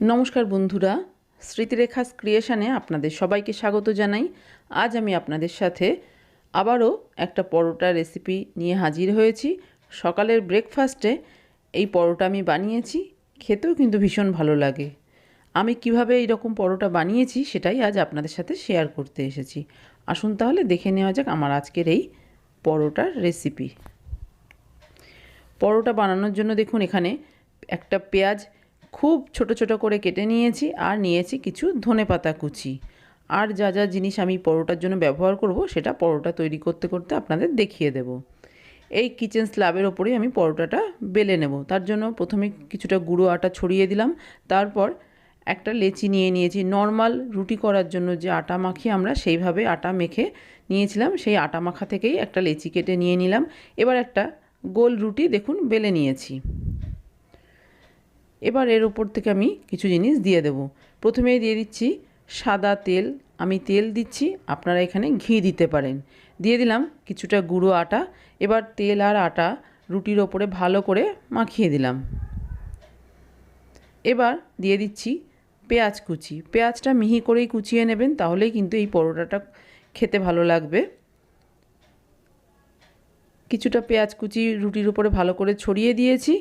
নমস্কার বন্ধুরা, স্মৃতিরেখাস ক্রিয়েশানে আপনাদের সবাইকে স্বাগত জানাই। আজ আমি আপনাদের সাথে আবারও একটা পরোটা রেসিপি নিয়ে হাজির হয়েছি। সকালের ব্রেকফাস্টে এই পরোটা আমি বানিয়েছি, খেতেও কিন্তু ভীষণ ভালো লাগে। আমি কীভাবে এই রকম পরোটা বানিয়েছি সেটাই আজ আপনাদের সাথে শেয়ার করতে এসেছি। আসুন তাহলে দেখে নেওয়া যাক আমার আজকের এই পরোটার রেসিপি। পরোটা বানানোর জন্য দেখুন এখানে একটা পেঁয়াজ খুব ছোট ছোট করে কেটে নিয়েছি আর নিয়েছি কিছু ধনেপাতা কুচি। আর যা যা জিনিস আমি পরোটার জন্য ব্যবহার করব, সেটা পরোটা তৈরি করতে করতে আপনাদের দেখিয়ে দেব। এই কিচেন স্ল্যাবের ওপরেই আমি পরোটাটা বেলে নেব। তার জন্য প্রথমে কিছুটা গুঁড়ো আটা ছড়িয়ে দিলাম। তারপর একটা লেচি নিয়ে নিয়েছি। নর্মাল রুটি করার জন্য যে আটা মাখি আমরা সেইভাবে আটা মেখে নিয়েছিলাম, সেই আটা মাখা থেকেই একটা লেচি কেটে নিয়ে নিলাম। এবার একটা গোল রুটি দেখুন বেলে নিয়েছি। এবার এর উপর থেকে আমি কিছু জিনিস দিয়ে দেব। প্রথমেই দিয়ে দিচ্ছি সাদা তেল। আমি তেল দিচ্ছি, আপনারা এখানে ঘি দিতে পারেন। দিয়ে দিলাম কিছুটা গুঁড়ো আটা। এবার তেল আর আটা রুটির ওপরে ভালো করে মাখিয়ে দিলাম। এবার দিয়ে দিচ্ছি পেঁয়াজ কুচি। পেঁয়াজটা মিহি করেই কুচিয়ে নেবেন, তাহলেই কিন্তু এই পরোটাটা খেতে ভালো লাগবে। কিছুটা পেঁয়াজ কুচি রুটির উপরে ভালো করে ছড়িয়ে দিয়েছি।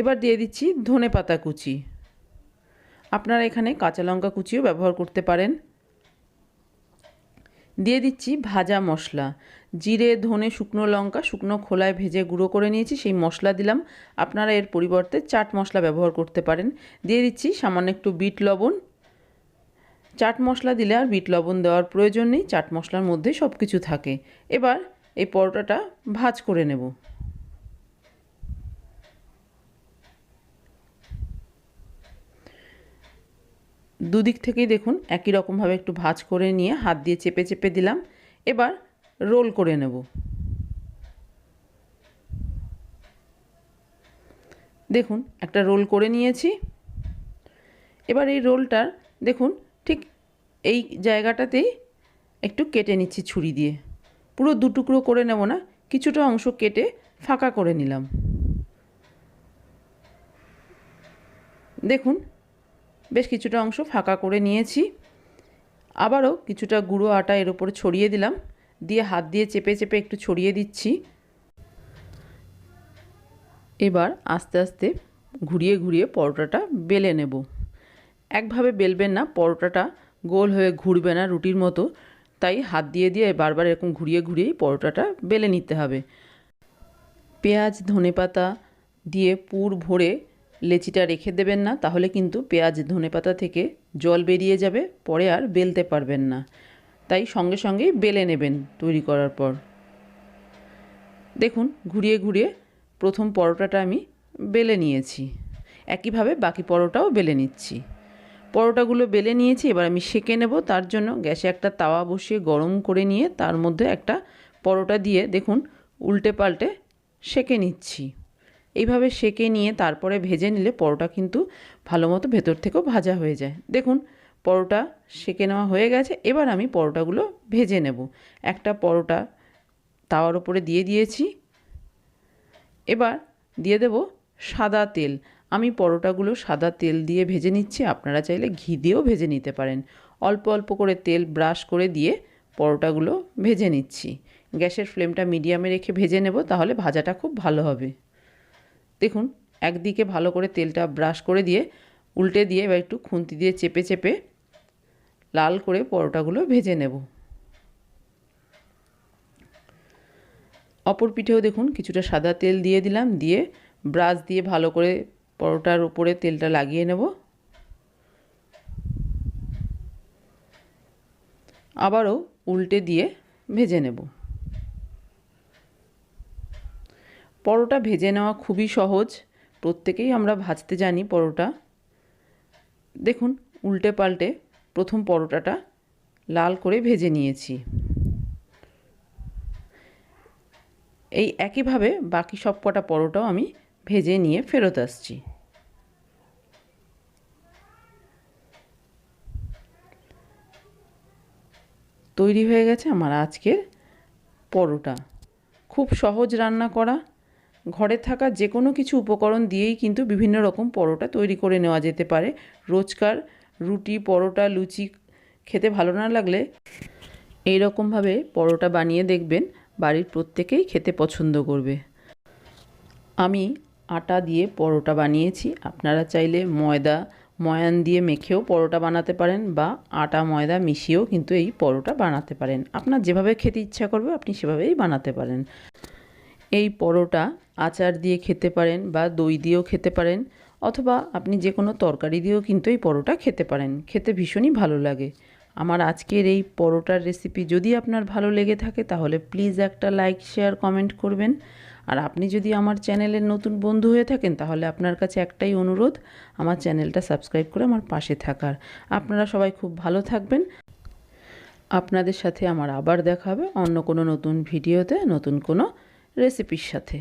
এবার দিয়ে দিচ্ছি ধনে পাতা কুচি। আপনারা এখানে কাঁচা লঙ্কা কুচিও ব্যবহার করতে পারেন। দিয়ে দিচ্ছি ভাজা মশলা। জিরে, ধনে, শুকনো লঙ্কা, শুকনো খোলায় ভেজে গুঁড়ো করে নিয়েছি, সেই মশলা দিলাম। আপনারা এর পরিবর্তে চাট মশলা ব্যবহার করতে পারেন। দিয়ে দিচ্ছি সামান্য একটু বিট লবণ। চাট মশলা দিলে আর বিট লবণ দেওয়ার প্রয়োজন নেই, চাট মশলার মধ্যে সব কিছু থাকে। এবার এই পরোটাটা ভাজ করে নেব। দুদিক থেকেই দেখুন একই রকমভাবে একটু ভাজ করে নিয়ে হাত দিয়ে চেপে চেপে দিলাম। এবার রোল করে নেব। দেখুন, একটা রোল করে নিয়েছি। এবার এই রোলটার, দেখুন, ঠিক এই জায়গাটাতেই একটু কেটে নিচ্ছি ছুরি দিয়ে। পুরো দুটুকরো করে নেব না, কিছুটা অংশ কেটে ফাঁকা করে নিলাম। দেখুন বেশ কিছুটা অংশ ফাঁকা করে নিয়েছি। আবারও কিছুটা গুঁড়ো আটা এর উপরে ছড়িয়ে দিলাম। দিয়ে হাত দিয়ে চেপে চেপে একটু ছড়িয়ে দিচ্ছি। এবার আস্তে আস্তে ঘুরিয়ে ঘুরিয়ে পরোটাটা বেলে নেব। একভাবে বেলবেন না, পরোটাটা গোল হয়ে ঘুরবে না রুটির মতো। তাই হাত দিয়ে দিয়ে বারবার এরকম ঘুরিয়ে ঘুরিয়েই পরোটাটা বেলে নিতে হবে। পেঁয়াজ, ধনেপাতা দিয়ে পুর ভরে লেচিটা রেখে দেবেন না, তাহলে কিন্তু পেঁয়াজ ধনেপাতা থেকে জল বেরিয়ে যাবে, পরে আর বেলতে পারবেন না। তাই সঙ্গে সঙ্গেই বেলে নেবেন তৈরি করার পর। দেখুন, ঘুরিয়ে ঘুরিয়ে প্রথম পরোটাটা আমি বেলে নিয়েছি। একইভাবে বাকি পরোটাও বেলে নিচ্ছি। পরোটাগুলো বেলে নিয়েছি, এবার আমি সেঁকে নেব, তার জন্য গ্যাসে একটা তাওয়া বসিয়ে গরম করে নিয়ে তার মধ্যে একটা পরোটা দিয়ে দেখুন, উল্টে পাল্টে সেঁকে নিচ্ছি। এইভাবে সেঁকে নিয়ে তারপরে ভেজে নিলে পরোটা কিন্তু ভালো মতো ভেতর থেকেও ভাজা হয়ে যায়। দেখুন, পরোটা সেকে নেওয়া হয়ে গেছে। এবার আমি পরোটাগুলো ভেজে নেব। একটা পরোটা তাওয়ার ওপরে দিয়ে দিয়েছি। এবার দিয়ে দেব সাদা তেল। আমি পরোটাগুলো সাদা তেল দিয়ে ভেজে নিচ্ছি। আপনারা চাইলে ঘি দিয়েও ভেজে নিতে পারেন। অল্প অল্প করে তেল ব্রাশ করে দিয়ে পরোটাগুলো ভেজে নিচ্ছি। গ্যাসের ফ্লেমটা মিডিয়ামে রেখে ভেজে নেব, তাহলে ভাজাটা খুব ভালো হবে। দেখুন, একদিকে ভালো করে তেলটা ব্রাশ করে দিয়ে, উল্টে দিয়ে এবার একটু খুন্তি দিয়ে চেপে চেপে লাল করে পরোটাগুলো ভেজে নেব। অপর পিঠেও দেখুন, কিছুটা সাদা তেল দিয়ে দিলাম, দিয়ে ব্রাশ দিয়ে ভালো করে পরোটার উপরে তেলটা লাগিয়ে নেব। আবারও উল্টে দিয়ে ভেজে নেব। পরোটা ভেজে নেওয়া খুবই সহজ। প্রত্যেকেই আমরা ভাজতে জানি পরোটা। দেখুন, উল্টে পাল্টে প্রথম পরোটাটা লাল করে ভেজে নিয়েছি। এই একইভাবে বাকি সব কটা পরোটাও আমি ভেজে নিয়ে ফেরত আসছি। তৈরি হয়ে গেছে আমার আজকের পরোটা। খুব সহজ রান্না করা। ঘরে থাকা যে কোনো কিছু উপকরণ দিয়েই কিন্তু বিভিন্ন রকম পরোটা তৈরি করে নেওয়া যেতে পারে। রোজকার রুটি, পরোটা, লুচি খেতে ভালো না লাগলে এই রকমভাবে পরোটা বানিয়ে দেখবেন বাড়ির প্রত্যেকেই খেতে পছন্দ করবে। আমি আটা দিয়ে পরোটা বানিয়েছি। আপনারা চাইলে ময়দা, ময়ান দিয়ে মেখেও পরোটা বানাতে পারেন বা আটা, ময়দা মিশিয়েও কিন্তু এই পরোটা বানাতে পারেন। আপনার যেভাবে খেতে ইচ্ছা করবে, আপনি সেভাবেই বানাতে পারেন। এই পরোটা আচার দিয়ে খেতে পারেন বা দই দিয়েও খেতে পারেন অথবা আপনি যে কোনো তরকারি দিয়েও কিন্তু এই পরোটা খেতে পারেন। খেতে ভীষণই ভালো লাগে। আমার আজকের এই পরোটার রেসিপি যদি আপনার ভালো লেগে থাকে তাহলে প্লিজ একটা লাইক শেয়ার কমেন্ট করবেন। আর আপনি যদি আমার চ্যানেলের নতুন বন্ধু হয়ে থাকেন তাহলে আপনার কাছে একটাই অনুরোধ, আমার চ্যানেলটা সাবস্ক্রাইব করে আমার পাশে থাকার। আপনারা সবাই খুব ভালো থাকবেন। আপনাদের সাথে আমার আবার দেখা হবে অন্য কোনো নতুন ভিডিওতে নতুন কোনো রেসিপির সাথে।